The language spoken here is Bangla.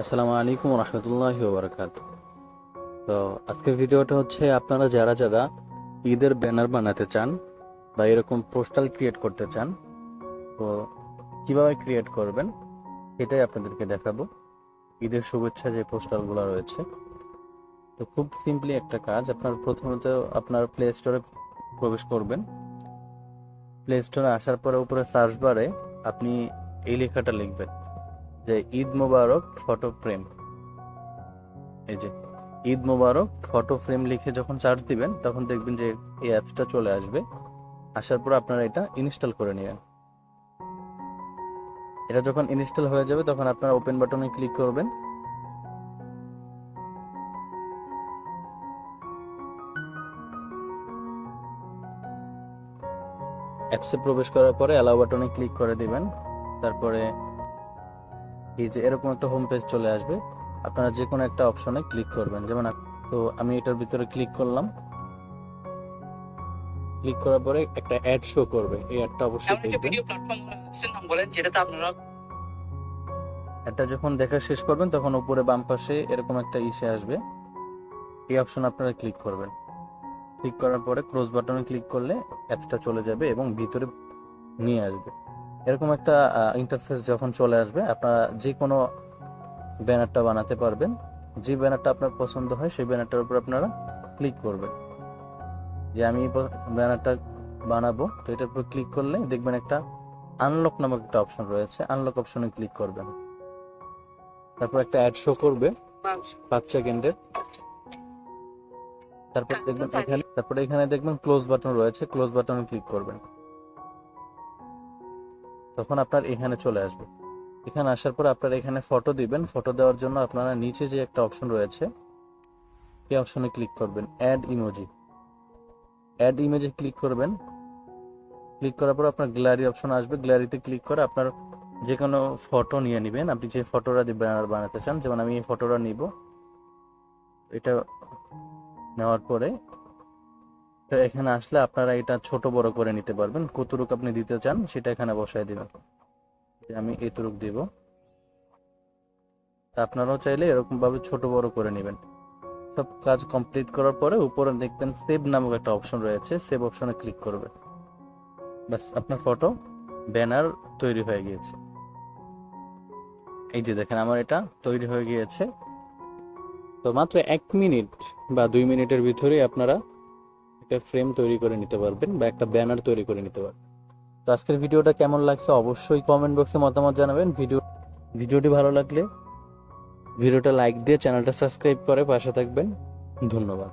আসসালামু আলাইকুম রহমতুল্লাহি ওবরাকাত। তো আজকের ভিডিওটা হচ্ছে আপনারা যারা যারা ঈদের ব্যানার বানাতে চান বা এরকম পোস্টাল ক্রিয়েট করতে চান, তো কীভাবে ক্রিয়েট করবেন সেটাই আপনাদেরকে দেখাবো। ঈদের শুভেচ্ছা যে পোস্টালগুলো রয়েছে। তো খুব সিম্পলি একটা কাজ, আপনার প্রথমত আপনার প্লে স্টোরে প্রবেশ করবেন। প্লে স্টোরে আসার পরে উপরে সার্চ বারে আপনি এই লেখাটা লিখবেন। যে ঈদ মোবারক ফটো ফ্রেম এই যে, ঈদ মোবারক ফটো ফ্রেম লিখে যখন চার্জ দিবেন, তখন দেখবেন যে এই অ্যাপসটা চলে আসবে। আসার পর আপনারা এটা ইনস্টল করে নেবেন। এটা যখন ইনস্টল হয়ে যাবে, তখন আপনারা ওপেন বাটনে ক্লিক করবেন। অ্যাপসে প্রবেশ করার পরে অ্যালাউ বাটনে ক্লিক করে দিবেন। তারপরে এই যে এরকম একটা হোম পেজ চলে আসবে। আপনারা যে কোনো একটা অপশনে ক্লিক করবেন। যেমন তো আমি এটার ভিতরে ক্লিক করলাম। ক্লিক করার পরে একটা অ্যাড শো করবে। এই অ্যাডটা অবশ্যই এমন একটা দেখবেন। ভিডিও প্ল্যাটফর্ম অ্যাপসের নাম বলেন যেটাতে আপনারা এটা যখন দেখা শেষ করবেন তখন উপরে বাম পাশে এরকম একটা ইসে আসবে। এই অপশন আপনারা ক্লিক করবেন। ক্লিক করার পরে ক্লোজ বাটনে ক্লিক করলে অ্যাপসটা চলে যাবে এবং ভিতরে নিয়ে আসবে। এরকম একটা ইন্টারফেস যখন চলে আসবে আপনারা যে কোনো ব্যানারটা বানাতে পারবেন। যে ব্যানারটা আপনার পছন্দ হয় সেই ব্যানারটার উপর আপনারা ক্লিক করবেন। যে আমি ব্যানারটা বানাবো তো এটার উপর ক্লিক করলে দেখবেন একটা আনলক নামক একটা অপশন রয়েছে। আনলক অপশনে ক্লিক করবেন। তারপর একটা অ্যাড শো করবে পাঁচ সেকেন্ডের তারপর দেখবেন এখানে তারপরে এখানে দেখবেন ক্লোজ বাটন রয়েছে। ক্লোজ বাটনে ক্লিক করবেন। তখন আপনার এখানে চলে আসবে। এখানে আসার পর আপনারা এখানে ফটো দিবেন। ফটো দেওয়ার জন্য আপনারা নিচে যে একটা অপশন রয়েছে এই অপশনে ক্লিক করবেন অ্যাড ইমোজি অ্যাড ইমেজে ক্লিক করবেন। ক্লিক করার পর আপনার গ্যালারি অপশন আসবে। গ্যালারিতে ক্লিক করে আপনার যে কোনো ফটো নিয়ে নেবেন। আপনি যে ফটোটা ব্যানার বানাতে চান, যেমন আমি এই ফটোটা নিব। এটা নেওয়ার পরে তো এখানে আসলে আপনারা এটা ছোট বড় করে নিতে পারবেন। কতটুকু আপনি দিতে চান সেটা এখানে বসায় দিবেন। আমি এতটুক দিব। আপনারাও চাইলে এরকম ভাবে ছোট বড় করে নেবেন। সব কাজ কমপ্লিট করার পরে উপরে দেখবেন সেভ নামক একটা অপশন রয়েছে। সেভ অপশনে ক্লিক করবেন। বাস আপনার ফটো, ব্যানার তৈরি হয়ে গিয়েছে। এই যে দেখেন আমার এটা তৈরি হয়ে গিয়েছে। তো মাত্র এক মিনিট বা দুই মিনিটের ভিতরেই আপনারা একটা ফ্রেম তৈরি করে নিতে পারবেন বা একটা ব্যানার তৈরি করে নিতে পারবেন। তো আজকের ভিডিওটা কেমন লাগছে অবশ্যই কমেন্ট বক্সে মতামত জানাবেন। ভিডিও, ভিডিওটি ভালো লাগলে ভিডিওটা লাইক দিয়ে চ্যানেলটা সাবস্ক্রাইব করে পাশে থাকবেন। ধন্যবাদ।